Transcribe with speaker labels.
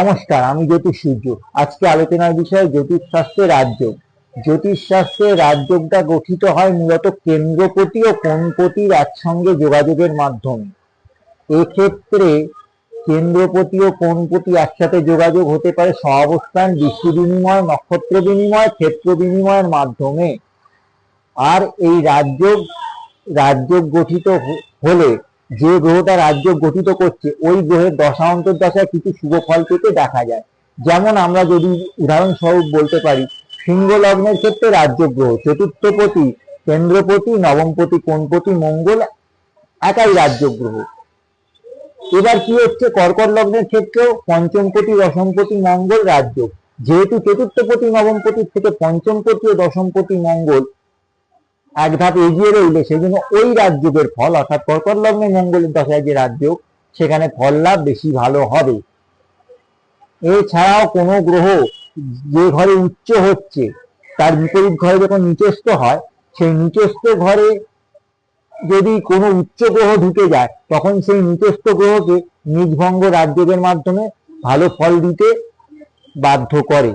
Speaker 1: নমস্কার, আমি জ্যোতিষ সূর্য। আজকে আলোচনার বিষয় জ্যোতিষ শাস্ত্রে রাজযোগ জ্যোতিষ শাস্ত্রে রাজযোগটা গঠিত হয় মূলত কেন্দ্রপতি ও কোণপতির একসঙ্গে যোগাযোগের মাধ্যমে। এক্ষেত্রে কেন্দ্রপতি ও কোণপতি একসাথে যোগাযোগ হতে পারে সহাবস্থান, দৃষ্টি বিনিময়, নক্ষত্র বিনিময়, ক্ষেত্র বিনিময়ের মাধ্যমে। আর এই রাজযোগ রাজযোগ গঠিত হলে যে গ্রহটা রাজ্য গঠিত করছে, ওই গ্রহের দশা অন্তর্দশায় কিছু শুভ ফল পেতে দেখা যায়। যেমন আমরা যদি উদাহরণস্বরূপ বলতে পারি সিংহ লগ্নের ক্ষেত্রে রাজ্য গ্রহ, চতুর্থপতি কেন্দ্রপতি নবমপতি কোনপতি মঙ্গল, একাই রাজ্য গ্রহ। এবার কি হচ্ছে? কর্কট লগ্নের ক্ষেত্রেও পঞ্চমপতি, দশমপতি, মঙ্গল রাজ্য। যেহেতু চতুর্থপতি নবমপতির থেকে পঞ্চমপতি ও দশমপতি মঙ্গল এক ধাপ এগিয়ে রইলে সেই জন্য ওই রাজযোগের ফল, অর্থাৎ কর্কট লগ্নে মঙ্গলের দশায় যে রাজযোগ সেখানে ফল লাভ বেশি ভালো হবে। এছাড়াও কোনো গ্রহ যে ঘরে উচ্চ হচ্ছে, তার বিপরীত ঘরে যখন নিচস্থ হয়, সেই নিচস্থ ঘরে যদি কোনো উচ্চ গ্রহ ঢুকে যায়, তখন সেই নিচস্থ গ্রহকে নিজভঙ্গ রাজযোগের মাধ্যমে ভালো ফল দিতে বাধ্য করে।